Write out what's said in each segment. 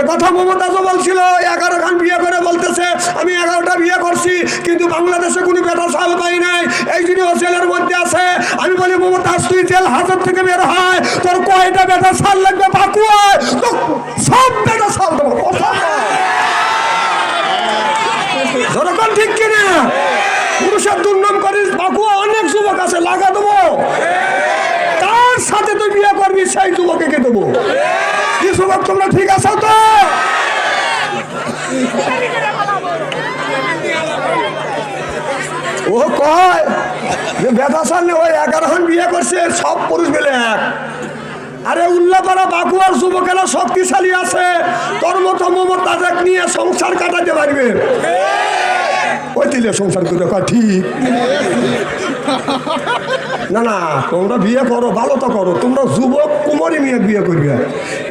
এ কথা মমতাজও বলছিল, এগারো খান বিয়ে করে বলতেছে, আমি এগারোটা বিয়ে করছি, কিন্তু বাংলাদেশে কোনো বেটা সাল পাই নাই। এই জন্য জেলের মধ্যে আছে। আমি বলি, মমতাজ, তুই জেল হাজার থেকে বের হয়, তোর কয়টা বেটা সাল লাগবে বাকুয়ায়? তো সব বেটা সাল দেবো। যেরকম ঠিক কিনা? পুরুষের দুর্নাম করিস, বাকুয়া অনেক যুবক আছে, লাগা দেবো। তার সাথে তুই বিয়ে করবি, সেই যুবকে দেবো? তোমরা ঠিক আছো তো? ও কয় যে সামনে ওই এগারো বিয়ে করছে, সব পুরুষ মিলে এক। আরে উল্লাপাড়া বাকুয়ার যুবকেরা শক্তিশালী আছে তোর মতো মমতাজেক নিয়ে সংসার কাটাতে পারবে। ওই দিলে সংসার করে ঠিক। না না, তোমরা বিয়ে করো, ভালো তো করো। তোমরা যুবক, কুমারী নিয়ে বিয়ে করবে।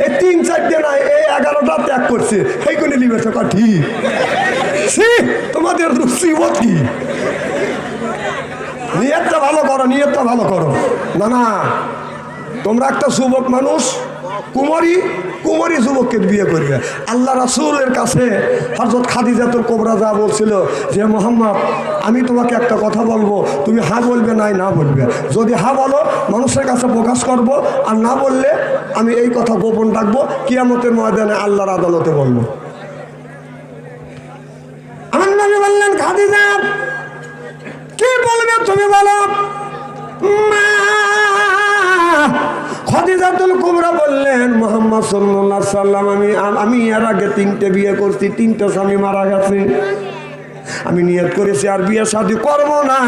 এই তিন চারটে না এই এগারোটা ত্যাগ করছে। সেই করে নিবে তো ঠিক তোমাদের কি? নিয়তটা ভালো করো, নিয়তটা ভালো করো। না না, তোমরা একটা যুবক মানুষ, কুমারী কুমারী যুবককে বিয়ে করবে আল্লাহ রাসূলের কাছে হজরত খাদিজাতুল কোবরা যা বলছিল যে, মোহাম্মদ, আমি তোমাকে একটা কথা বলব। তুমি হা বলবে নাই না বলবে। যদি হা বলো, মানুষের কাছে প্রকাশ করব আর না বললে আমি এই কথা গোপন রাখব। কিয়ামতের ময়দানে আল্লাহর আদালতে বলব। বললেন, খাদিজা, কি বলবে তুমি বলো? মা কুমরা বললেন, মোহাম্মদ সাল্লাম আমি আমি এর আগে তিনটে বিয়ে করছি, তিনটে স্বামী মারা গেছে। আমি নিয়ত করেছি আর বিয়ে শাদী করব না।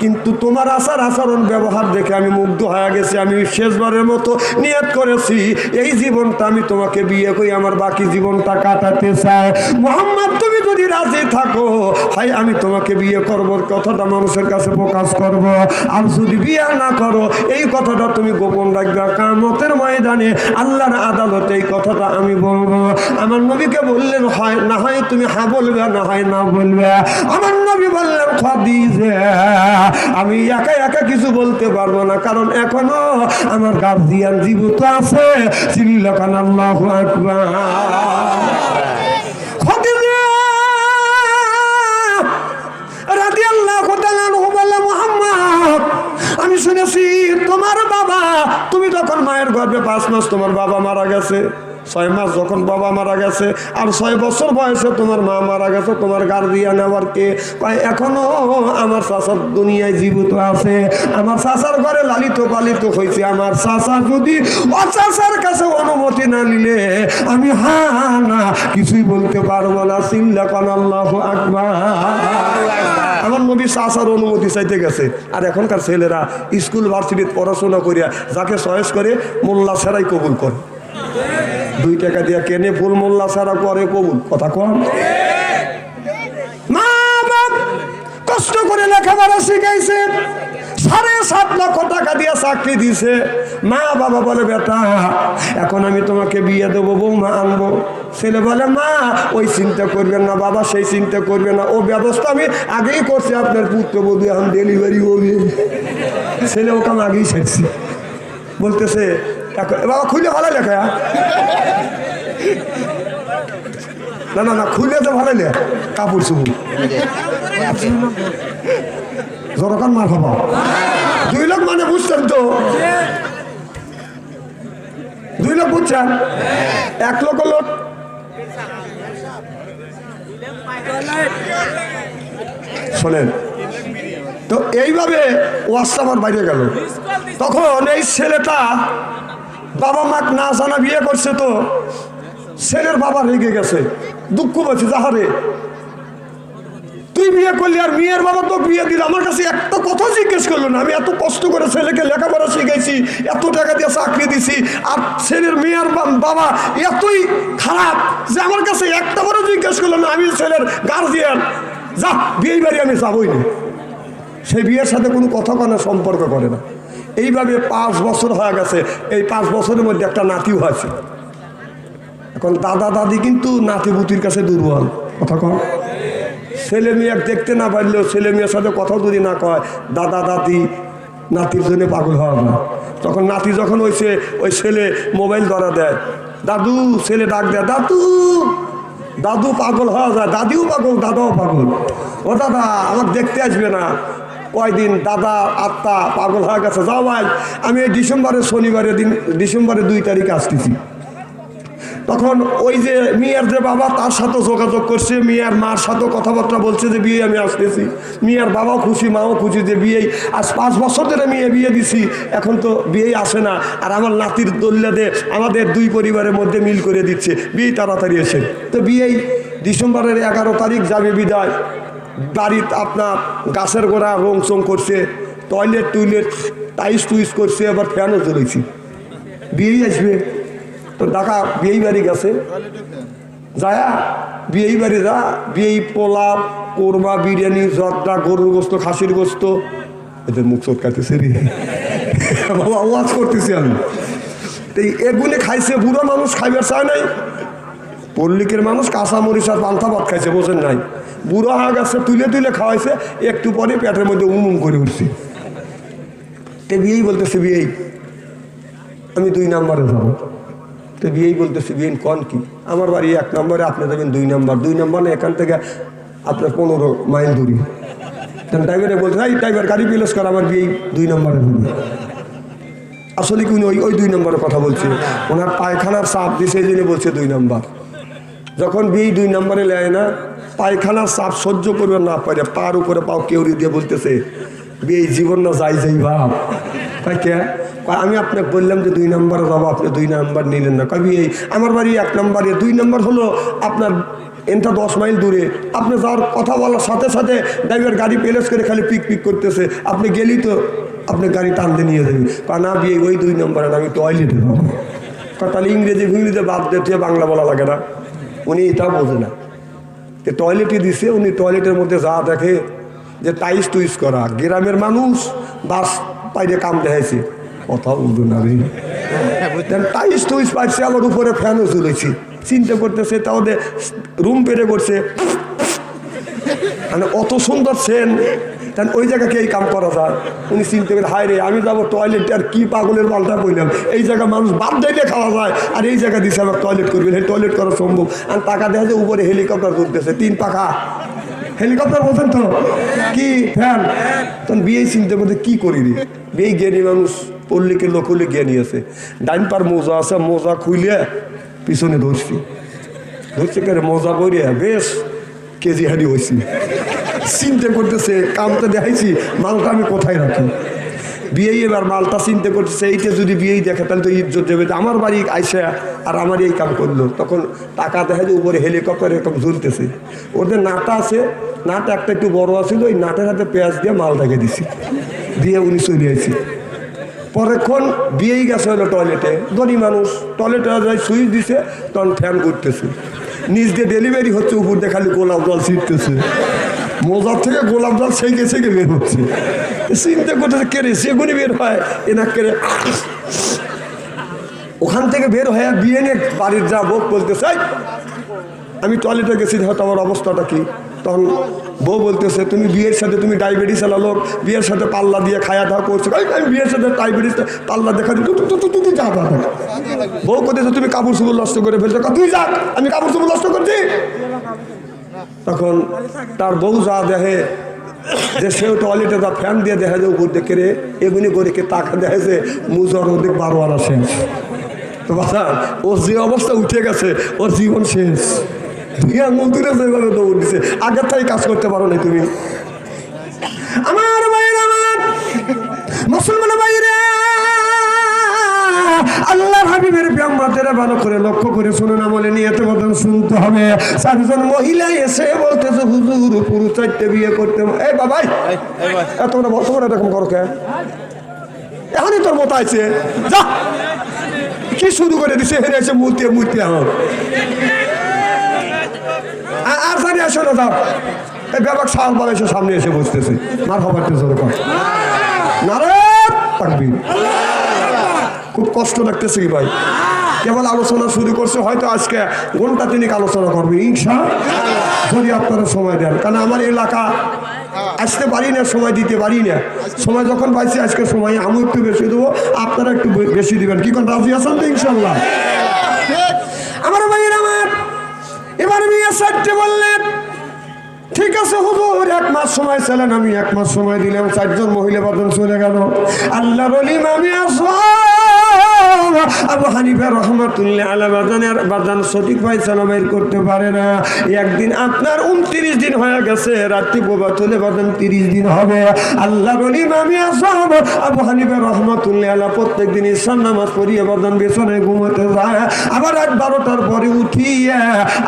কিন্তু তোমার আচার আচরণ ব্যবহার দেখে আমি মুগ্ধ হয়ে গেছি, আমি শেষবারের মতো নিয়ত করেছি। এই জীবনটা আমি তোমাকে বিয়ে করি আমার বাকি জীবনটা কাটাতে চাই। মোহাম্মদ, তুমি যদি রাজি থাকো, হয়, আমি তোমাকে বিয়ে করব কথাটা মানুষের কাছে প্রকাশ করব। আর যদি বিয়ে না করো, এই কথাটা তুমি গোপন রাখবে। কামতের ময়দানে আল্লাহর আদালতে এই কথাটা আমি বলব। আমার নবীকে বললেন, হয়, না হয় তুমি হা বলবে না হয় না বলবে, আমার নবী বললেন, খাদিজা, আমি একা একা কিছু বলতে পারব না, কারণ এখনও আমার গার্জিয়ান জীবিত আছে চিল্লাকান আল্লাহু আকবার। আমি শুনেছি তোমার বাবা, তুমি যখন মায়ের গর্ভে পাঁচ মাস তোমার বাবা মারা গেছে। ছয় মাস যখন বাবা মারা গেছে, আর ছয় বছর বয়সে তোমার মা মারা গেছে, তোমার গার্জিয়ান আবার কে? এখনও আমার চাচার দুনিয়ায় জীবিত আছে। আমার চাচার ঘরে লালিত পালিত হয়েছে। আমার চাচা যদি ও চাচার কাছে অনুমতি না নিলে, আমি হা, না, কিছুই বলতে পারব না। চিল্লা কান আল্লাহ আকবার। আমার নবী চাচার অনুমতি চাইতে গেছে। আর এখনকার ছেলেরা স্কুল, ভার্সিটিতে পড়াশোনা করিয়া যাকে চয়েস করে মোল্লা ছাড়াই কবুল করে। দুই টাকা দিয়া কেনে ফুল মোল্লা ছাড়া করে কবুল? কথা কম মা বাপ, কষ্ট করে লেখাপড়া শিখাইছে। সাড়ে সাত লক্ষ টাকা দিয়ে চাকরি দিছে। মা বাবা বলে, বেটা, এখন আমি তোমাকে বিয়ে দেবো, বৌমা আনব। ছেলে বলে, মা, ওই চিন্তা করবেন না, বাবা সেই চিন্তা করবে না। ও ব্যবস্থা আমি আগেই করছি, আপনার পুত্রবধূ এখন ডেলিভারি হবে। ছেলে ওকে আমি আগেই ছেড়ছি। বলতেছে বাবা খুলে ভালো লেখা না না না খুলে তো ভালো লে কাপড় চুপুর জনগণ মার হবা। দুই লোক মানে বুঝছেন তো? দুই লোক বুঝছেন? এক লোক লোক শোনেন, তো এইভাবে ওয়াজটা আমার বাইরে গেল। তখন এই ছেলেটা বাবা মাক না জানা বিয়ে করছে তো, ছেলের বাবা রেগে গেছে, দুঃখ পাচ্ছে যাহারে। তুই বিয়ে করলি আর মেয়ের বাবা তো বিয়ে দিল, আমার কাছে একটা কথা জিজ্ঞেস করল না। আমি এত কষ্ট করে ছেলেকে লেখাপড়া শিখেছি এত টাকা দিয়ে চাকরি দিছি, আর ছেলের মেয়ের বাবা এতই খারাপ যে আমার কাছে একটা বড় জিজ্ঞেস করল না, আমি ছেলের গার্জিয়ান যা বিয়ে বাড়ি আমি যাবই না। সেই বিয়ের সাথে কোনো কথা কোনো সম্পর্ক করে না। এইভাবে পাঁচ বছর হয়ে গেছে। এই পাঁচ বছরের মধ্যে একটা নাতিও হয়েছে। এখন দাদা, দাদি কিন্তু নাতি বুতির কাছে দুর্বল। কথা কম ছেলে মেয়ে দেখতে না পারলেও ছেলে মেয়ের সাথে কথা যদি না কয়, দাদা, দাদি, নাতির জন্য পাগল হওয়া না। তখন নাতি যখন হয়েছে ওই ছেলে মোবাইল ধরা দেয়, দাদু, ছেলে ডাক দেয়, দাদু দাদু পাগল হওয়া যায়, দাদিও পাগল, দাদাও পাগল। ও দাদা আমার দেখতে আসবে না। কয়দিন দাদা, আত্মা পাগল হয়ে গেছে যাও ভাই আমি এই ডিসেম্বরের শনিবারের দিন, ডিসেম্বরের দুই তারিখে আসতেছি। তখন ওই যে মিয়ার যে বাবা, তার সাথে যোগাযোগ করছে। মিয়ার মার সাথে কথাবার্তা বলছে যে, বিয়ে আমি আসতেছি। মিয়ার বাবাও খুশি, মাও খুশি যে বিয়ে আজ পাঁচ বছর ধরে মেয়ে বিয়ে দিছি। এখন তো বিয়েই আসে না। আর আমার নাতির দল্যাদে আমাদের দুই পরিবারের মধ্যে মিল করে দিচ্ছে। বিয়ে তাড়াতাড়ি এসে। তো বিয়েই ডিসেম্বরের এগারো তারিখ যাবে বিদায়। বাড়িতে আপনার গাছের গোড়া রং চং করছে টয়লেট টুইলেট টাইস টুইস করছে, আবার ফ্যানও চলেছি বিয়েই আসবে। তো ডাকা বিয়েই বাড়ি গেছে। যায়া, বিয়েই বাড়ি যা, বিয়েই পোলাপ, কোরমা, বিরিয়ানি, জর্দা, গরুর গোস্ত, খাসির গোস্ত। এদের মুখ চটকাতেছে রে। বাবা আওয়াজ করতেছি আমি। এই এগুলি খাইছে, বুড়ো মানুষ খাইবার চায় নাই। পল্লিকের মানুষ কাঁচা মরিচ আর পান্থা ভাত খাইছে, বোঝেন নাই? বুড়ো হয়ে গেছে, তুলে তুলে খাওয়াইছে, একটু পরে পেটের মধ্যে উমুম করে উঠছে। তে বিয়েই বলতেছে, বিয়েই। আমি দুই নাম্বারে যাব। তো বিয়েই বলতেছে বিয়ে কন কি? আমার বাড়ি এক নম্বরে, আপনি দেবেন দুই নাম্বার। দুই নাম্বার না, এখান থেকে আপনার পনেরো মাইল দূরে। তখন ড্রাইভারে বলছে, এই ড্রাইভার গাড়ি প্লেস কর, আমার বিয়ে দুই নম্বরে যাবে। আসলে কি ওই ওই দুই নম্বরের কথা বলছে? ওনার পায়খানার চাপ দিছে জন্য বলছে দুই নাম্বার। যখন বিয়ে দুই নম্বরে নেয় না পায়খানার চাপ সহ্য করবে না পারে পার উপরে পাও কেউরি দিয়ে বলতেছে বিয়ে জীবন না যাই যাই ভাব। তাই কে? আমি আপনাকে বললাম যে দুই নম্বরে যাব, আপনি দুই নাম্বার নিলেন না। কবি এই, আমার বাড়ি এক নম্বরে, দুই নম্বর হলো আপনার এনটা দশ মাইল দূরে। আপনি যাওয়ার কথা বলার সাথে সাথে ড্রাইভার গাড়ি প্লেস করে খালি পিক পিক করতেছে। আপনি গেলেই তো আপনি গাড়ি টানতে নিয়ে যাবেন। কারণ না বিয়ে ওই দুই নম্বরে আমি টয়লেটে যাব। তাহলে ইংরেজি ফিংরেজি বাদ দিয়ে বাংলা বলা লাগে না। উনি এটা বোঝে না। যে টয়লেটই দিছে উনি টয়লেটের মধ্যে যা দেখে যে টাইস টুইস করা। গ্রামের মানুষ বাস পাইরে কাম দেখাইছে। কথা উঠবে না রে। টাইস টুইস পাইছে আমার উপরে ফ্যানও চলেছি চিন্তা করতেছে তাহলে রুম পেরে করছে। মানে অত সুন্দর সেন তাহলে ওই জায়গাকে এই কাম করা যায়। উনি চিনতে করে হায় রে, আমি যাব টয়লেটে আর কি পাগলের মালটা বললাম এই জায়গা মানুষ বাদ দিলে খাওয়া যায়। আর এই জায়গা দিছে আমার টয়লেট করবেন এই টয়লেট করা সম্ভব। আর টাকা দেখা যায় উপরে হেলিকপ্টার তুলতেছে তিন পাখা। হেলিকপ্টার বলছেন তো? কি? ফ্যান। তখন বিয়ে চিনতে করতে কি করি রে? বিয়ে জ্ঞানী মানুষ, পল্লীকে লোক হলে জ্ঞানী আছে। ডাইন পার মোজা আছে, মোজা খুইলে পিছনে ধরছি। ধরছে করে মোজা করিয়া বেশ কেজি হারি হয়েছি চিন্তা করতেছে, কামটা দেখাইছি, মালটা আমি কোথায় রাখি? বিয়ে এবার মালটা চিন্তা করতেছে, এইটা যদি বিয়েই দেখে, তাহলে তো ইজ্জত দেবে। আমার বাড়ি আইসা আর আমার এই কাম করল। তখন টাকা দেখা যায় উপরে হেলিকপ্টার এরকম ঝুলতেছে। ওদের নাটা আছে, নাটা একটা একটু বড় আছিল, ওই নাটের হাতে পেঁয়াজ দিয়ে মাল ঢেকে দিছি। দিয়ে উনি চলে আইছি। পরেক্ষণ বিয়েই গেছে হলো টয়লেটে ধনী মানুষ টয়লেটে যাই সুইচ দিছে, তখন ফ্যান করতেছে নিজ দিয়ে ডেলিভারি হচ্ছে, উপর দিয়ে খালি গোলাপ জল ছিটতেছে। মোজার থেকে গোলাপ জল সেঁকে সেঁকে বের হচ্ছে। চিন্তা করতেছে কেড়ে সেগুনি বের হয়? এনা কেড়ে ওখান থেকে বের হয়ে বিয়ে নিয়ে বাড়ির যা বউ বলতেছে "এই, আমি টয়লেটে গেছি হয়তো আমার অবস্থাটা কি? তখন বউ বলতেছে তুমি বিয়ের সাথে তুমি ডায়াবেটিস এলা লোক বিয়ের সাথে পাল্লা দিয়ে খায়া দাওয়া করছ। আমি বিয়ের সাথে ডায়াবেটিস পাল্লা দেখা দিই তু- তু- তু- তু- তু যা যা। বউ করতেছে তুমি কাপড় চুপড় নষ্ট করে ফেলছো। "কা, তুই যা আমি কাপড় চুপড় নষ্ট করছি। তখন তার বউ যা দেখে যে সেও টয়লেটে যা ফ্যান দিয়ে দেখা যায় উপর দেখে রে, এগুনি করে কে তাকে দেখে যে মুজর ওদিক বারো আনা শেষ তো বাবা ওর যে অবস্থা উঠে গেছে, ওর জীবন শেষ। আঙুল তুলে যেভাবে দৌড় দিছে, আগের তাই কাজ করতে পারো না তুমি। আমার বাইরে আমার। মুসলমান আল্লাহ এখনই তোর আছে। কি শুরু করে দিছে? হেরে এসে মূর্তি মূর্তি আর জানি আসো না, যাও। এই ব্যাপার সাল সামনে এসে বসতেছে। মার খবর জোরে কর। নারে তাকবীর। খুব কষ্ট লাগতেছে ভাই। কেবল আলোচনা শুরু করছে, হয়তো আজকে ঘণ্টা তিনিক আলোচনা করবে ইনশা যদি আপনারা সময় দেন, কারণ আমার এলাকা আসতে পারি না, সময় দিতে পারি না। সময় যখন পাইছি, আজকে সময় আমি একটু বেশি দেবো, আপনারা একটু বেশি দিবেন। কি কোন, রাজি আছেন তো ইনশাল্লাহ আমার ভাইয়ের আমার, এবার মিয়া চারটে বললেন, ঠিক আছে হুজুর, এক মাস সময় ছিলেন আমি এক মাস সময় দিলাম, চারজন মহিলা বাদন চলে গেল। আল্লাহ রলিম আমি আবু হানিফা রহমাতুল্লাহ আলা বাজানের বাজান সঠিক ফয়সালা বের করতে পারে না। একদিন আপনার উনত্রিশ দিন হয়ে গেছে, রাত্রি প্রভাত হলে বাজান তিরিশ দিন হবে। আল্লাহ রলিম আমি আসব, আবু হানিফা রহমাতুল্লাহ আলা প্রত্যেক দিন ইসলাম নামাজ পড়িয়ে বাজান বেসনে ঘুমোতে যায়। আবার রাত বারোটার পরে উঠিয়ে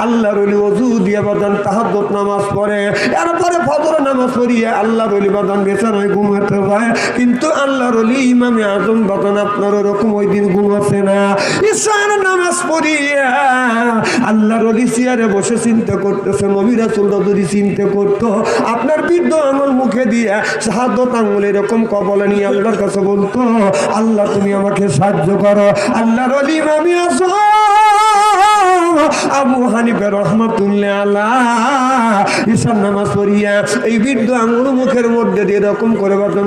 আল্লাহ রলি অজু দিয়ে বাজান তাহাজ্জুদ নামাজ পড়ে। এরপরে ফজর নামাজ পড়িয়ে আল্লাহ রলি বাজান বেসনে ঘুমাতে যায়। কিন্তু আল্লাহ রলি ইমামে আজম বাজান আপনার ওরকম ওই দিন ঘুমাচ্ছে না। ঈশ্বর নামাজ পড়িয়া আল্লাহর চেয়ারে বসে চিন্তা করতেছে নবীরা চুল যদি চিন্তা করতো, আপনার বৃদ্ধ আঙুল মুখে দিয়ে সাহায্য আঙুল এরকম কবলে নিয়ে আল্লাহর কাছে বলতো, আল্লাহ, তুমি আমাকে সাহায্য করো। আল্লাহর অলি আমি আজম আবু হানিফে রহমতুল্লাহ আল্লাহ ঈশান নামাজ পড়িয়া এই বৃদ্ধ আঙুল মুখের মধ্যে দিয়ে এরকম করে বাদন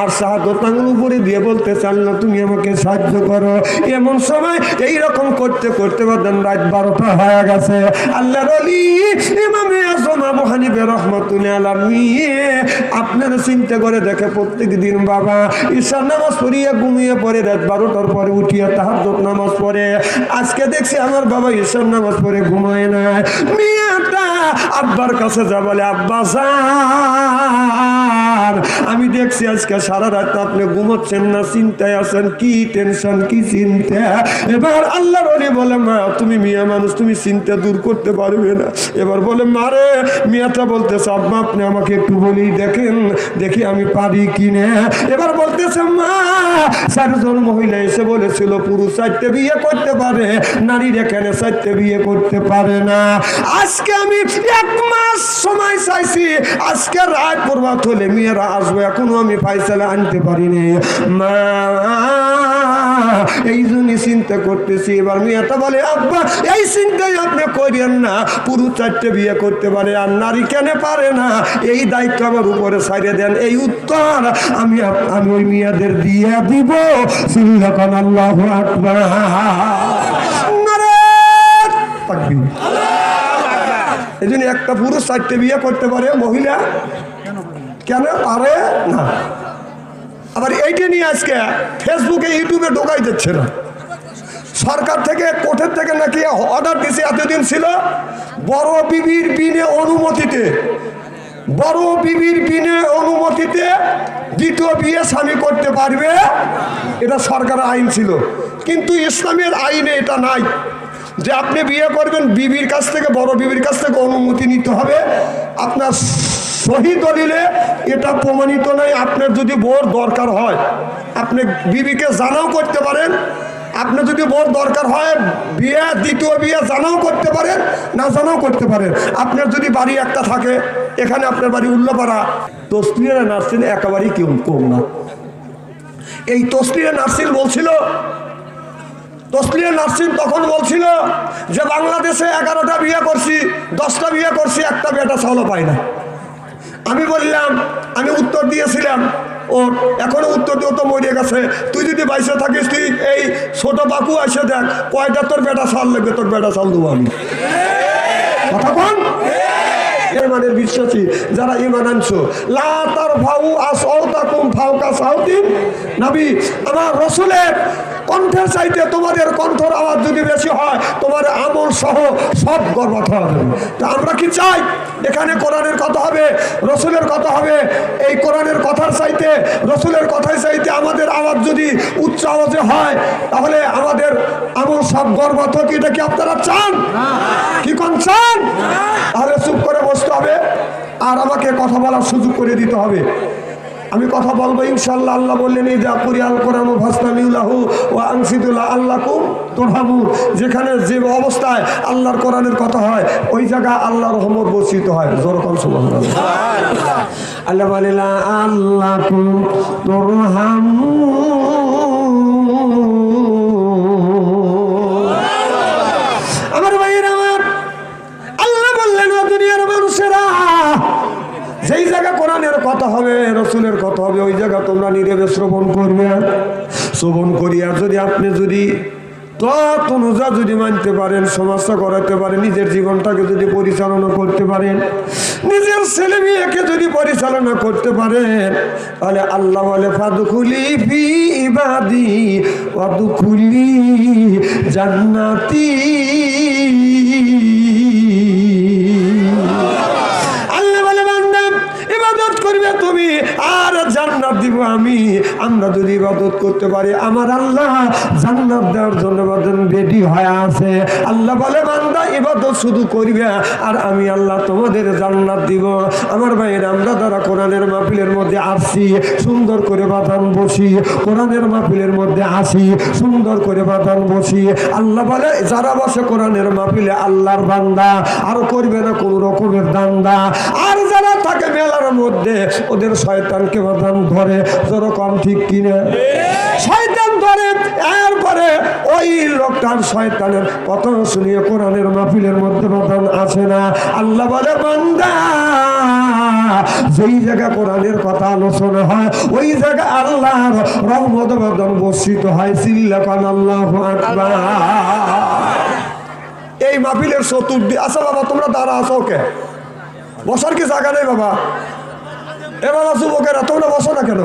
আর সাহায্যত আঙুল উপরে দিয়ে বলতেছে, আল্লাহ, তুমি আমাকে সাহায্য করো। এমন সময় এই রকম করতে করতে বাদন রাত বারোটা হয়ে গেছে। আল্লাহ রলি ইমামে আজম আবু হানিফে নিয়ে আপনারা চিন্তা করে দেখে প্রত্যেক দিন, বাবা, ঈশান নামাজ পড়িয়া ঘুমিয়ে পড়ে, রাত বারোটার পরে উঠিয়া তাহার নামাজ পড়ে। আজকে দেখছি আমার বাবা ঈশান নামাজ পড়ে ঘুমায় না। মিয়াটা আব্বার কাছে যা বলে, আব্বা আমি দেখছি আজকে সারা রাত আপনি ঘুমোচ্ছেন না, চিন্তায় আছেন, কি টেনশন, কি চিন্তা? এবার আল্লাহর অলি বলে, মা, তুমি মিয়া মানুষ, তুমি চিন্তা দূর করতে পারবে না। এবার বলে মারে মিয়াটা বলতেছে, আব্বা, আপনি আমাকে একটু বলি দেখেন, দেখি আমি পারি কিনে এবার বলতেছে, মা, চারজন মহিলা এসে বলেছিল, পুরুষ চারটে বিয়ে করতে পারে। নারীর এখানে চারটে বিয়ে করতে পারে না। আজকে আমি এক মাস সময় চাইছি। আজকে রাত পর্বত হলে মেয়েরা আসবে। এখনও আমি ফাইসালা আনতে পারিনি। মা, এই জন্যই চিন্তা করতেছি। এবার মেয়েটা বলে, আব্বা, এই চিন্তাই আপনি করেন না। পুরুষ চারটে বিয়ে করতে পারে আর নারী কেন পারে না? এই দায়িত্ব আমার উপরে ছাড়িয়ে দেন। এই উত্তর আমি আমি ওই মেয়েদের দিয়ে দিব। সিল্লাকান আল্লাহ আকবার। নারায়ণ এই জন্য একটা পুরুষ চারটে বিয়ে করতে পারে, মহিলা। কেন? পারে না। আবার এইটা নিয়ে আজকে ফেসবুকে ইউটিউবে ঢোকাই দিচ্ছে না। সরকার থেকে, কোর্টের থেকে নাকি অর্ডার দিছে, এতদিন ছিল বড় বিবির বিনে অনুমতিতে। বড় বিবির বিনে অনুমতিতে দ্বিতীয় বিয়ে স্বামী করতে পারবে, এটা সরকারের আইন ছিল। কিন্তু ইসলামের আইনে এটা নাই। যে আপনি বিয়ে করবেন, বিবির কাছ থেকে, বড় বিবির কাছ থেকে অনুমতি নিতে হবে। আপনার সহি দলিলে এটা প্রমাণিত নয় আপনার যদি বোর দরকার হয়। আপনি বিবিকে জানাও করতে পারেন। আপনি যদি বোর দরকার হয়, বিয়ে, দ্বিতীয় বিয়ে জানাও করতে পারেন, না জানাও করতে পারেন। আপনার যদি বাড়ি একটা থাকে, এখানে আপনার বাড়ি উল্লাপাড়া। তসলিরা নার্সিং একেবারেই কেউ কম না। এই তসলিরা নার্সিং বলছিল তসলিয়া নার্সিং তখন বলছিল যে, বাংলাদেশে এগারোটা বিয়ে করছি, দশটা বিয়ে করছি, একটা বেটা চাউলও পাই না। আমি বললাম, আমি উত্তর দিয়েছিলাম, ও, এখনও উত্তর দিয়ে তো মরে গেছে। তুই যদি বাইসে থাকিস, তুই এই ছোট বাকু আসে দেখ, কয়টা তোর বেটা সাল লাগবে, তোর বেটা চাল দেবো আমি। কথা কন ইমানের বিশ্বাসী, যারা ইমান আনছো। লা তার ফাউ আস ফাউকা সাউতিন। নবী, আমার রসুলের কণ্ঠের চাইতে তোমাদের কণ্ঠর আওয়াজ যদি বেশি হয়, তোমার আমল সহ সব গর্বত হবে। তা আমরা কি চাই? এখানে কোরআনের কথা হবে, রসুলের কথা হবে। এই কোরআনের কথার চাইতে, রসুলের কথার চাইতে আমাদের আওয়াজ যদি উচ্চ আওয়াজে হয়, তাহলে আমাদের আমল সব গর্বত কি এটা কি আপনারা চান? কি কোন চান? তাহলে চুপ করে বসতে হবে। আর আমাকে কথা বলার সুযোগ করে দিতে হবে। আমি কথা বলব ইনশাল্লাহ আল্লাহ বললেন এই যা কুরিয়াল কোরআন ভাসনামিউল্লাহু ও আংসিদুল্লাহ আল্লাহ কুম তোরহামু যেখানে যে অবস্থায় আল্লাহর কোরআনের কথা হয় ওই জায়গা আল্লাহর রহমত বর্ষিত হয়। জোরকম সুবাহ আল্লাহ আল্লাহ তোরহামু শ্রবণ করবে। শ্রবণ করিয়া যদি আপনি যদি তত অনুজা যদি মানতে পারেন, সমাজটা করাতে পারেন, নিজের জীবনটাকে যদি পরিচালনা করতে পারেন, নিজের ছেলে মেয়েকে যদি পরিচালনা করতে পারেন, তাহলে আল্লাহ বলে ফাদুকুলি ফি ইবাদি ওয়াদুকুলি জান্নাতি। জান্নাত দিব আমি। আমরা যদি ইবাদত করতে পারি, আমার আল্লাহ জান্নাত দেওয়ার জন্য রেডি হয়ে আছে। আল্লাহ বলে, বান্দা, ইবাদত শুধু করবে, আর আমি আল্লাহ তোমাদের জান্নাত দিব। আমার ভাইয়ের, আমরা যারা কোরআনের মাহফিলের মধ্যে আসছি সুন্দর করে বাদান বসি, কোরআনের মাহফিলের মধ্যে আসি, সুন্দর করে বাদান বসি। আল্লাহ বলে, যারা বসে কোরআনের মাহফিলে, আল্লাহর বান্দা, আর করবে না কোন রকমের দান্দা। আর যারা থাকে মেলার মধ্যে, ওদের শয়তানকে বাদান ধরে, যেরকম ঠিক কিনা। শয়তান ধরে এরপরে ওই লোকটার শয়তানের কথা শুনিয়ে কোরআনের মাহফিলের মধ্যে বাদান আসে না। আল্লাহ বলে, বান্দা, যেই জায়গা কোরআনের কথা আলোচনা হয়, ওই জায়গা আল্লাহর রহমত বাদন বর্ষিত হয়। সিল্লাকান আল্লাহ আকবার। এই মাহফিলের চতুর্দি আচ্ছা বাবা, তোমরা দাঁড়া আছো ওকে বসার কি জায়গা নেই বাবা? এ বাবা যুবকেরা তোমরা বসো না কেন?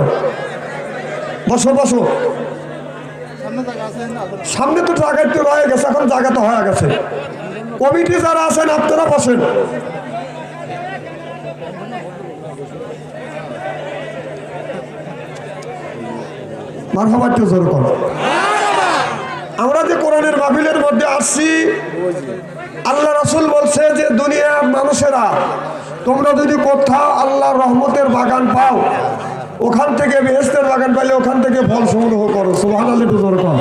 বসো বসো। সামনে তো জায়গা একটু রয়ে গেছে, এখন জায়গা তো হয়ে গেছে। কমিটি যারা আছেন, আপনারা বসেন। জোর করো। আমরা যে কোরআনের মাহফিলের মধ্যে আসছি, আল্লাহ রাসুল বলছে যে দুনিয়ার মানুষেরা তোমরা যদি কোথাও আল্লাহ রহমতের বাগান পাও, ওখান থেকে বেহেস্তের বাগান পাইলে ওখান থেকে ফল সংগ্রহ করো। সুবাহান আলী হুজুর কর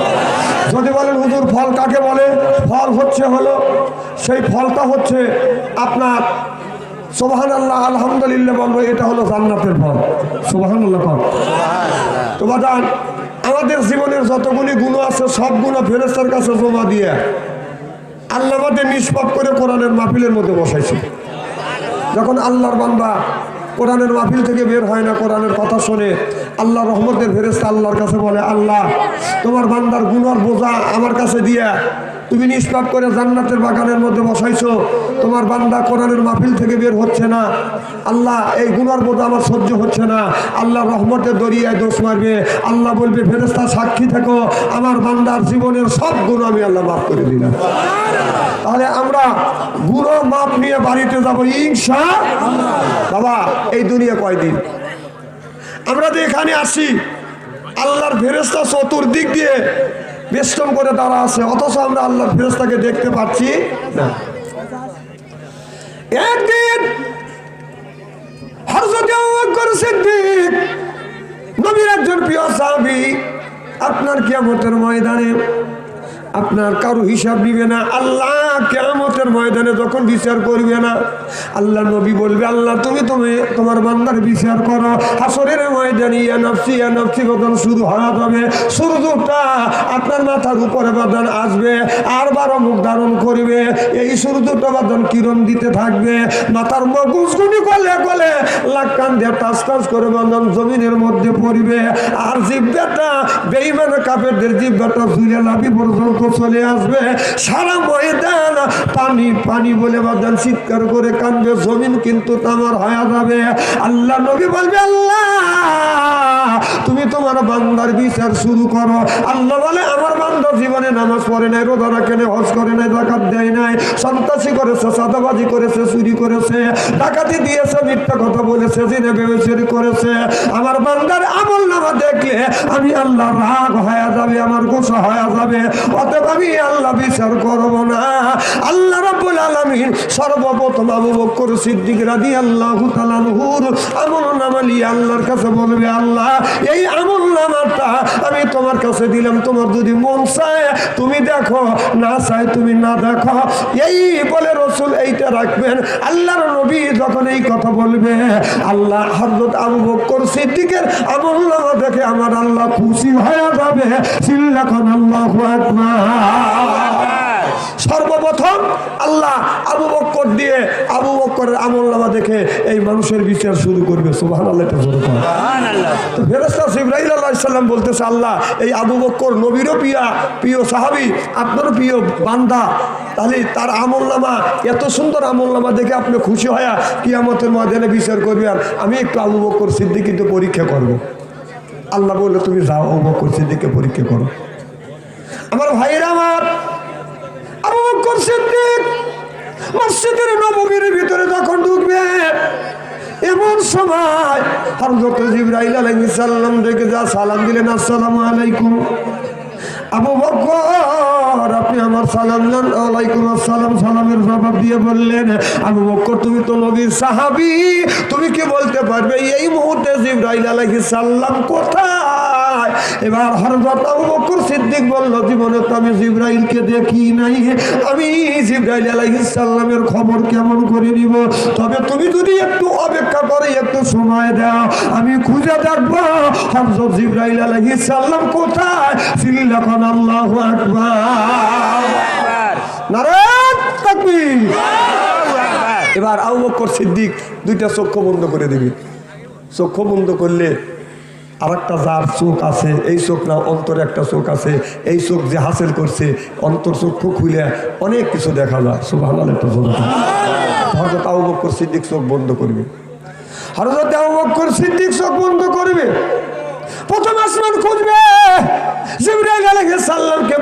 যদি বলেন, হুজুর, ফল কাকে বলে? ফল হচ্ছে হলো, সেই ফলটা হচ্ছে আপনার সোবাহান আল্লাহ আলহামদুলিল্লাহ বলব এটা হলো জান্নাতের ফল। সোবাহান আল্লাহ তো বাজান, আমাদের জীবনের যতগুলি গুণ আছে সব গুণ ফেরেস্তার কাছে জমা দিয়ে আল্লাহ নিষ্পাপ করে কোরআনের মাহফিলের মধ্যে বসাইছে। যখন আল্লাহর বান্দা কোরআনের মাহফিল থেকে বের হয় না কোরআনের কথা শুনে আল্লাহ রহমতের ফেরেস্তা আল্লাহর কাছে বলে, আল্লাহ, তোমার বান্দার গুণর বোঝা আমার কাছে দিয়া তুমি নিষ্পাপ করে জান্নাতের বাগানের মধ্যে বসাইছো, তোমার বান্দা কোরআনের মাহফিল থেকে বের হচ্ছে না। আল্লাহ, এই গুণার বোঝা আমার সহ্য হচ্ছে না। আল্লাহ রহমতের দরিয়ায় দোষ মারবে। আল্লাহ বলবে ফেরেস্তা সাক্ষী থেকো। আমার বান্দার জীবনের সব গুণ আমি আল্লাহ মাফ করে দিলাম। তাহলে আমরা গুঁড়ো মাপ নিয়ে বাড়িতে যাব ইনশা বাবা, এই দুনিয়া কয়দিন? আমরা যে এখানে আসি। আল্লাহর ফেরেস্তা চতুর্দিক দিয়ে বেষ্টন করে দাঁড়া আছে, অথচ আমরা আল্লাহর ফেরস্তাকে দেখতে পাচ্ছি না। একদিন হরজত সিদ্দিক, নবীর একজন প্রিয় সাহাবী, আপনার কিয়ামতের ময়দানে আপনার কারও হিসাব নিবে না। আল্লাহ কেমতের ময়দানে যখন বিচার করবে না, আল্লাহ নবী বলবে, আল্লাহ তুমি তুমি তোমার বান্দার বিচার করো। হাসরের ময়দানে ইয়া নফসি ইয়া নফসি বদন শুরু হওয়া যাবে, সূর্যটা আপনার মাথার উপরে বাদন আসবে, আর বারো মুখ ধারণ করবে। এই সূর্যটা বাদন কিরণ দিতে থাকবে, মাথার মগুজগুনি গলে গলে লাখ কান দিয়ে টাস টাস করে বাদন জমিনের মধ্যে পড়বে। আর জিব্বাটা বেইমান কাপেরদের জিব্বাটা ঝুলে লাভি পর্যন্ত চলে আসবে। সারা ময়দান পানি পানি বলে বাদান চিৎকার করে কানবে, জমিন কিন্তু তামার হয়ে যাবে। আল্লাহ নবী বলবে, আল্লাহ! তুমি তোমার বান্দার বিচার শুরু করো। আল্লাহ বলে, আমার বান্দা জীবনে নামাজ পড়ে নাই, রোজা রাখে নাই, হজ করে নাই ডাকাত দেয় নাই, সন্ত্রাসী করেছে, সাদাবাজি করেছে, চুরি করেছে, ডাকাতি দিয়েছে, মিথ্যা কথা বলেছে, জিনে বেবেচুরি করেছে। আমার বান্দার আমল নামা দেখলে আমি আল্লাহ রাগ হয়ে যাবে, আমার গোসা হয়ে যাবে। অতএব আমি আল্লাহ বিচার করব না। আল্লাহ রাব্বুল আলামিন সর্বপ্রথম আবু বকর সিদ্দিক রাদিয়াল্লাহু তাআলা নুর আমল নামা নিয়ে আল্লাহর কাছে বলবে, আল্লাহ এই আমল নামাটা আমি তোমার কাছে দিলাম। তোমার যদি মন চায়, তুমি দেখো। না চায়, তুমি না দেখো। এই বলে রসুল এইটা রাখবেন। আল্লাহর নবী যখন এই কথা বলবে, আল্লাহ হযরত আবু বকর সিদ্দিকের আমল নামা দেখে আমার আল্লাহ খুশি হয়ে যাবে। চিল্লাখন আল্লাহু আকবার। সর্ব সর্বপ্রথম আল্লাহ আবু বক্কর দিয়ে আবু বক্করের আমল নামা দেখে এই মানুষের বিচার শুরু করবে সুবাহান আল্লাহ এটা জোরে কর। তো ফেরেস্তা ইব্রাহিম আল্লাহ সাল্লাম বলতেছে আল্লাহ এই আবু বক্কর নবীরও পিয়া প্রিয় সাহাবি আপনারও প্রিয় বান্দা তাহলে তার আমল নামা এত সুন্দর আমল নামা দেখে আপনি খুশি হয়া কিয়ামতের ময়দানে বিচার করবে আর আমি একটু আবু বক্কর সিদ্দিকিতে পরীক্ষা করব। আল্লাহ বললে তুমি যাও আবু বক্কর সিদ্দিককে পরীক্ষা করো আমার ভাইয়েরা আমার সিদ্দিক মসজিদের নবমীর ভিতরে যখন ঢুকবে, এমন সময় দেখে যা সালাম দিলেন, আসসালামু আলাইকুম। আবু বকর, আপনি আমার সালাম জান ওয়ালাইকুম আসসালাম। সালামের জবাব দিয়ে বললেন, আবু বকর, তুমি তো নবীর সাহাবী। তুমি কি বলতে পারবে, এই মুহূর্তে জিবরাইল আলাইহিস সালাম কোথায়? এবার হযরত আবু সিদ্দিক বলল, জীবনে তো আমি জিবরাইলকে দেখি নাই আমি জিবরাইল আলাইহিস সালামের খবর কেমন করে নিব? তবে তুমি যদি একটু অপেক্ষা করে, একটু সময় দাও, আমি খুঁজে দেখব হযরত জিবরাইল আলাইহিস সালাম কোথায়। সিল্লাখন আল্লাহু আকবার। নারায়ণ তাকবীর। এবার আবু বকর সিদ্দিক দুইটা চক্ষু বন্ধ করে দিবি। চক্ষু বন্ধ করলে আর একটা যার চোখ আছে, এই চোখ না, অন্তরে একটা চোখ আছে, এই চোখ যে হাসিল করছে, অন্তর চক্ষু খুলে অনেক কিছু দেখা যায়। সুবাহ একটা হরকত আবু বক্কর সিদ্দিক চোখ বন্ধ করবে। হজরত আবু বক্কর সিদ্দিক চোখ বন্ধ করবে। প্রথম আসমান খুঁজবে। জিবরাইল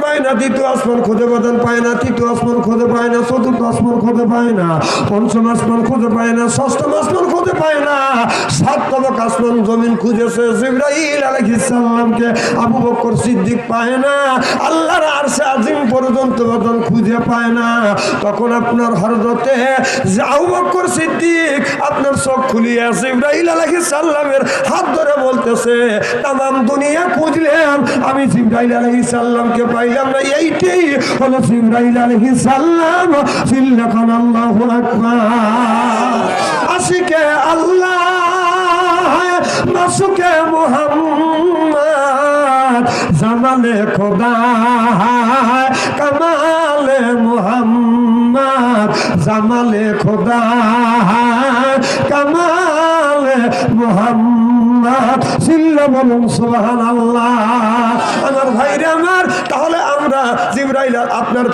পায় না, দ্বিতীয় আসমান খুঁজে পায় না, তৃতীয় আসমান খুঁজে পায় না, চতুর্থ আসমান খুঁজে পায় না, পঞ্চম আসমান খুঁজে পায় না আসমান খুঁজে পায় না আসমান জমিন খুঁজেছে জিবরাইল আবু বকর সিদ্দিক পায় না, আল্লাহর আরশে পর্যন্ত খুঁজে পায় না। তখন আপনার হরদতে আবু বকর সিদ্দিক আপনার চোখ খুলিয়ে জিবরাইল আলাইহিস হাত ধরে বলতেছে তাম দুনিয়া খুঁজলাম আমি জিব্রাইল আলাইহিস সালামকে পাইলাম না, এইটাই হলো জিব্রাইল আলাইহিস সালাম। সিল্লাখান আল্লাহু আকবার। আশিকে আল্লাহ, মাসুকে মুহাম্মদ। জামালে খোদা কামালে মুহাম্মদ। জামালে খোদা কামালে মুহাম্মদ। সুবহানাল্লাহ। আমার আমার, তাহলে আমরা আপনার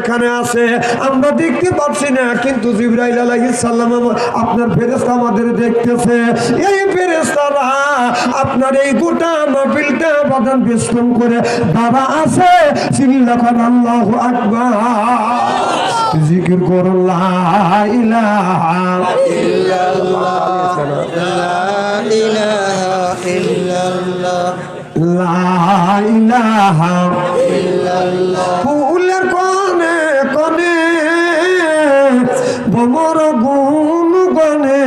এখানে আছে। আমরা দেখতে না, কিন্তু আপনার ফেরেশতা আমাদের দেখতেছে। এই ফেরেশতারা আপনার এই গোটা মাহফিলটা বাদান বেষ্টন করে, বাবা আছে আল্লাহু জিকির ইলাহা লা ইলাহা ফুলের কনে কনে বমর গুণ গনে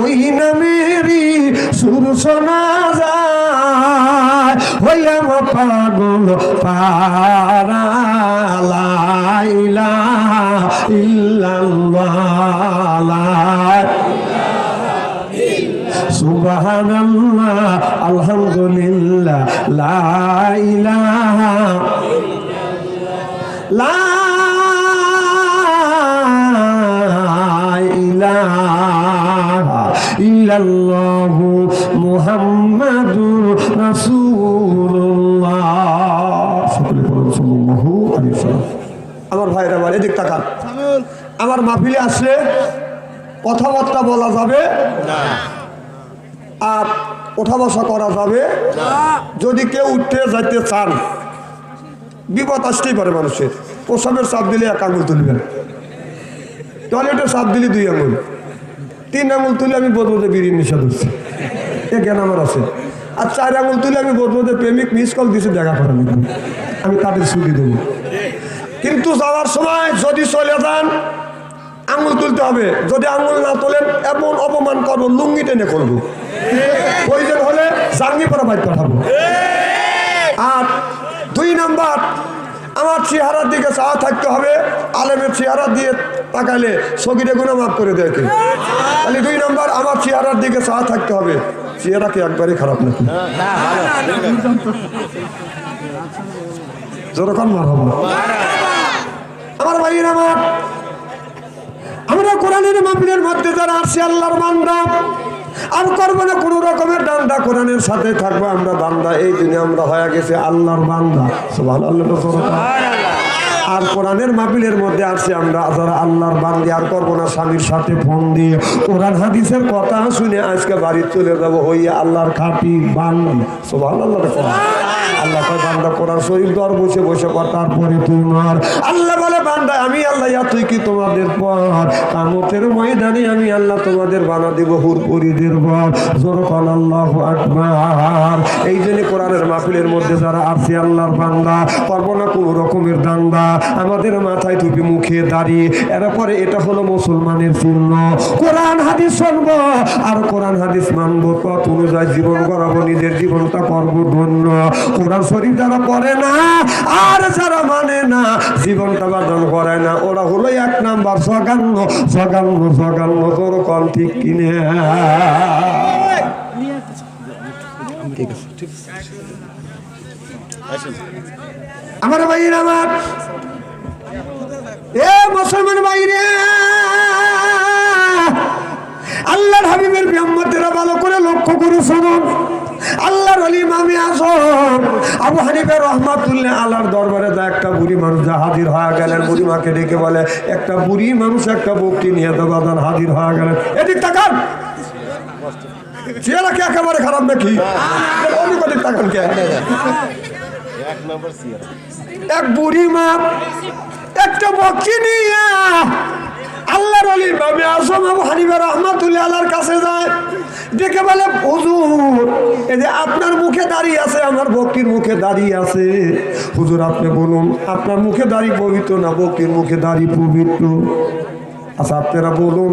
ওই নামেরি সুর শোনা যায়। হইলাম পাগল পারা সুবহানাল্লাহ, আলহামদুলিল্লাহ, লা ইলাহা লা ইলাহা ইল্লাল্লাহু, মুহাম্মাদুর রাসূলুল্লাহ। সকলে বলুন আমার ভাইরা আমার এদিক তাকান। আমার মাহফিলে আসলে কথাবার্তা বলা যাবে আর ওঠা বসা করা যাবে। যদি কেউ উঠতে যাইতে চান, বিপদ আসতেই পারে মানুষের। প্রসাবের চাপ দিলে এক আঙুল তুলবেন। টয়লেটের চাপ দিলে দুই আঙুল। তিন আঙুল তুলে আমি বলব যে বিড়ির নেশা ধরছি। এ জ্ঞান আমার আছে। আর চার আঙুল তুলে আমি বলব যে প্রেমিক মিস কল দিছে, দেখা করেন আমি তাদের ছুটি দেবো। কিন্তু যাওয়ার সময় যদি চলে যান, আঙুল তুলতে হবে। যদি আঙুল না তোলেন, এমন অপমান করব, লুঙ্গি টেনে করব প্রয়োজন হলে জাঙ্গি পরা বাইক পাঠাবো। আর দুই নাম্বার, আমার চেহারার দিকে চাওয়া থাকতে হবে, আলেমের চেহারা দিয়ে তাকাইলে সগিরে গুণা করে দেয় তাহলে দুই নাম্বার, আমার চেহারার দিকে চাওয়া থাকতে হবে। চেহারা কি একবারই খারাপ নাকি? যেরকম মার হব আমার ভাইয়ের আমার, আমরা কোরআনের মাহফিলের মধ্যে যারা আসছি আল্লাহর বান্দা আর করব না, কোনো রকমের ডান্ডা কোরআনের সাথে থাকব আমরা বান্দা, এই দিনে আমরা হয়ে গেছে আল্লাহর বান্দা। সুবহান আল্লাহ আর কোরআনের মাহফিলের মধ্যে আছে আমরা, যারা আল্লাহর বান্দি, আর করব না, স্বামীর সাথে ফোন দিয়ে। কোরআন, হাদিসের কথা শুনে আজকে বাড়ি চলে যাব হইয়া আল্লাহর খাটি বান্দি। সুবহান আল্লাহ আল্লাহ বান্দা, কোরআন শরীফ দর বসে বসে কর, তারপরে তুই আল্লাহ বলে বান্দা, আমি আল্লাহ তুই কি তোমাদের পর? কামতের ময়দানে আমি আল্লাহ তোমাদের বানা দিব কল আল্লাহ আকবার। এই জন্য কোরআনের মাহফিলের মধ্যে যারা আছে, আল্লাহর বান্দা না কোনো রকমের দান্দা আমাদের মাথায় টুপি, মুখে দাঁড়িয়ে এরা পরে এটা হলো মুসলমানের চিহ্ন। কোরআন, হাদিস শুনব, আর কোরআন, হাদিস মানবো, পথ অনুযায়ী জীবন করাবো নিজের জীবনটা করব ধন্য। কোরআন শরীফ যারা পড়ে না, আর যারা মানে না, জীবনটা বাদন করে না ওরা হলো এক নাম্বার জগান্ন জগান্ন জগান্ন তোর কল ঠিক কিনে। আমার ভাইয়ের আমার এ মুসলমান ভাইরে আল্লাহর হাবিবের ব্যাম্মতেরা ভালো করে লক্ষ্য করে শুনুন আল্লাহর অলি মামি আসম আবু হানিফের রহমাতুল্লাহ আল্লাহর দরবারে যা একটা বুড়ি মানুষ যা হাজির হয়ে গেলেন বুড়ি মাকে ডেকে বলে, একটা বুড়ি মানুষ, একটা বকটি নিয়ে তো বাদান হাজির হয়ে গেলেন। এদিক তাকান। চেহারা কি একেবারে খারাপ নাকি? অনেক তাকান কে? এক বুড়ি মা একটা বকটি নিয়ে আল্লাহর অলির ভাবে আসম আবু হানিফা রহমাতুল্লাহ আল্লাহর কাছে যায় দেখে বলে, হুজুর, এই যে আপনার মুখে দাঁড়িয়ে আছে, আমার বক্তির মুখে দাঁড়িয়ে আছে। হুজুর, আপনি বলুন, আপনার মুখে দাঁড়িয়ে পবিত্র না বক্তির মুখে দাঁড়িয়ে পবিত্র? আচ্ছা আপনারা বলুন,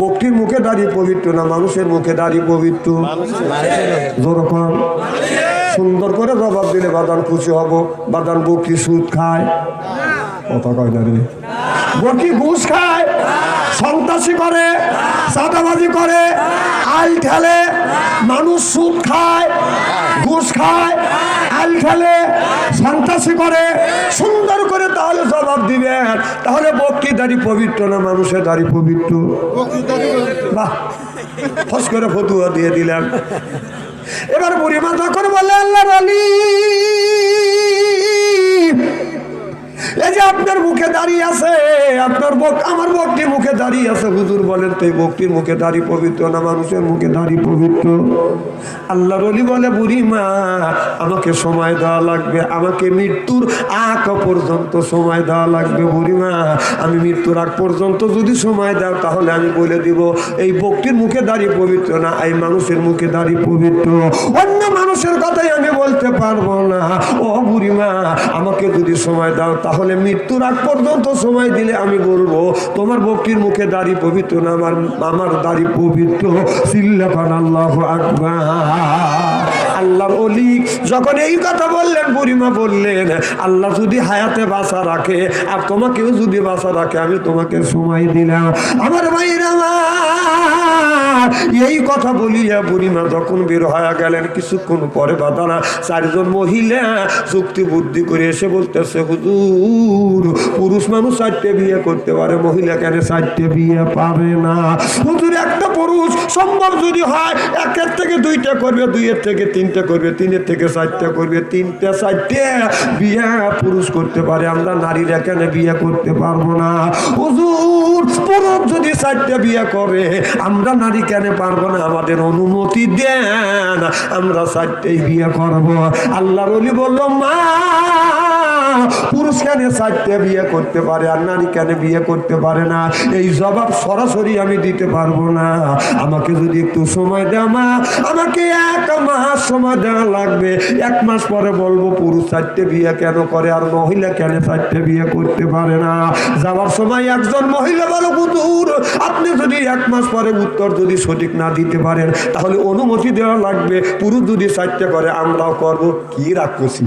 বক্তির মুখে দাঁড়িয়ে পবিত্র না মানুষের মুখে দাঁড়িয়ে পবিত্র? যেরকম সুন্দর করে জবাব দিলে বাদান খুশি হব বাদান বকি সুদ খায়। কথা কয় না রে? বকি ঘুষ খায় সন্ত্রাসী করে চাঁদাবাজি করে আল ঠেলে মানুষ সুদ খায় ঘুষ খায় আল ঠেলে সন্ত্রাসী করে সুন্দর করে তাহলে জবাব দিবেন তাহলে বক্তি দাড়ি পবিত্র না মানুষের দাড়ি পবিত্র? বাহ ফস করে ফতুয়া দিয়ে দিলেন এবার বুড়িমা যখন বলে আল্লাহ আলী এই যে আপনার মুখে দাঁড়িয়ে আছে, আপনার বক আমার বক্তির মুখে দাঁড়িয়ে আছে, হুজুর বলেন তো, এই বক্তির মুখে দাঁড়িয়ে পবিত্র না মানুষের মুখে দাঁড়িয়ে পবিত্র? আল্লাহ রলি বলে, বুড়ি মা, আমাকে সময় দেওয়া লাগবে, আমাকে মৃত্যুর আগ পর্যন্ত সময় দেওয়া লাগবে, বুড়ি মা। আমি মৃত্যুর আগ পর্যন্ত যদি সময় দাও, তাহলে আমি বলে দিব, এই বক্তির মুখে দাঁড়িয়ে পবিত্র না, এই মানুষের মুখে দাঁড়িয়ে পবিত্র। অন্য মানুষের কথাই আমি বলতে পারব না। ও বুড়িমা আমাকে যদি সময় দাও, তাহলে মৃত্যুর আগ পর্যন্ত সময় দিলে আমি বলব তোমার বক্তির মুখে দাঁড়িয়ে পবিত্র না, আমার আমার দাঁড়িয়ে পবিত্র। আল্লাহ আল্লাহর অলি যখন এই কথা বললেন, বুড়িমা বললেন, আল্লাহ যদি হায়াতে বাসা রাখে, আর তোমাকেও যদি বাসা রাখে, আমি তোমাকে সময় দিলাম। আমার ভাইরা এই কথা বলিয়া বুড়িমা যখন বের হয়ে গেলেন, কিছুক্ষণ পরে বাদানা চারজন মহিলা যুক্তি বুদ্ধি করে এসে বলতেছে, হুজুর পুরুষ মানুষ চারটে বিয়ে করতে পারে, মহিলা কেন চারটে বিয়ে পাবে না? হুজুর, একটা পুরুষ সম্ভব যদি হয়, একের থেকে দুইটা করবে, দুইয়ের থেকে তিনটে করবে, তিনের থেকে চারটে করবে, তিনটে চারটে বিয়ে পুরুষ করতে পারে। আমরা নারীরা কেন বিয়ে করতে পারব না? হুজুর, পুরুষ যদি চারটে বিয়ে করে, আমরা নারী কেন পারব না? আমাদের অনুমতি দেন, আমরা চারটেই বিয়ে করব। আল্লাহ রলি বলল, মা, পুরুষ কেন চারটে বিয়ে করতে পারে, আর নারী কেন বিয়ে করতে পারে না। এই জবাব সরাসরি আমি দিতে পারব না। আমাকে যদি একটু সময় দেওয়া মা, আমাকে এক মাস সময় দেওয়া লাগবে। এক মাস পরে বলব, পুরুষ চারটে বিয়ে কেন করে, আর মহিলা কেন চারটে বিয়ে করতে পারে না? যাওয়ার সময় একজন মহিলা বলো পুতুর আপনি যদি এক মাস পরে উত্তর যদি সঠিক না দিতে পারেন, তাহলে অনুমতি দেওয়া লাগবে। পুরুষ যদি চারটে করে, আমরাও করব। কি করছি